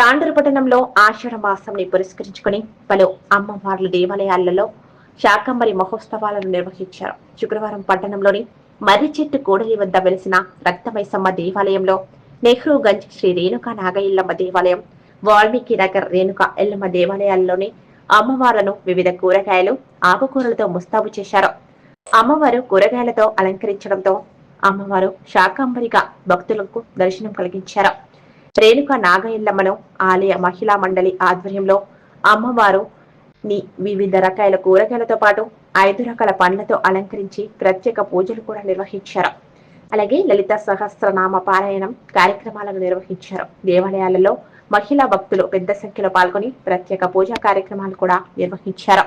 తాండూరు పట్టణంలో ఆషాఢ మాసంని పురస్కరించుకుని పలు అమ్మవార్ల దేవాలయాలలో శాకంబరి మహోత్సవాలను నిర్వహించారు. శుక్రవారం పట్టణంలోని మర్రి చెట్టు కూడలి వద్ద వెలిసిన రక్తమైసమ్మ దేవాలయంలో నెహ్రూ గంజ్ శ్రీ రేణుకా నాగయిల్లమ్మ దేవాలయం వాల్మీకి నగర్ రేణుక ఎల్లమ్మ దేవాలయాల్లోని అమ్మవార్లను వివిధ కూరగాయలు ఆకుకూరలతో ముస్తాబు చేశారు. అమ్మవారు కూరగాయలతో అలంకరించడంతో అమ్మవారు శాకాంబరిగా భక్తులకు దర్శనం కలిగించారు. రేణుక నాగయల్లమ్మను ఆలయ మహిళా మండలి ఆధ్వర్యంలో అమ్మవారు ని వివిధ రకాల కూరగాయలతో పాటు ఐదు రకాల పండ్లతో అలంకరించి ప్రత్యేక పూజలు కూడా నిర్వహించారు. అలాగే లలిత సహస్రనామ పారాయణం కార్యక్రమాలను నిర్వహించారు. దేవాలయాలలో మహిళా భక్తులు పెద్ద సంఖ్యలో పాల్గొని ప్రత్యేక పూజా కార్యక్రమాలు కూడా నిర్వహించారు.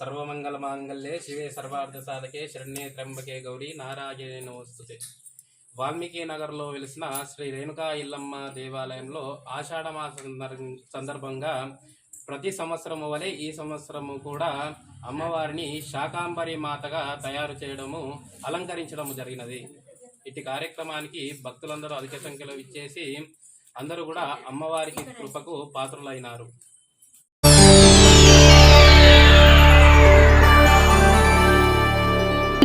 సర్వమంగళమాంగళ్యే శివే సర్వార్థసాధకే శరణ్యే త్ర్యంబకే గౌరీ నారాయణే నమస్తుతే. వాల్మీకి నగర్లో వెలిసిన శ్రీ రేణుకా ఇల్లమ్మ దేవాలయంలో ఆషాఢమాస సందర్భంగా ప్రతి సంవత్సరము వలె ఈ సంవత్సరము కూడా అమ్మవారిని శాకాంబరి మాతగా తయారు చేయడము అలంకరించడము జరిగినది. ఇటు కార్యక్రమానికి భక్తులందరూ అధిక సంఖ్యలో ఇచ్చేసి అందరూ కూడా అమ్మవారికి కృపకు పాత్రులైనారు.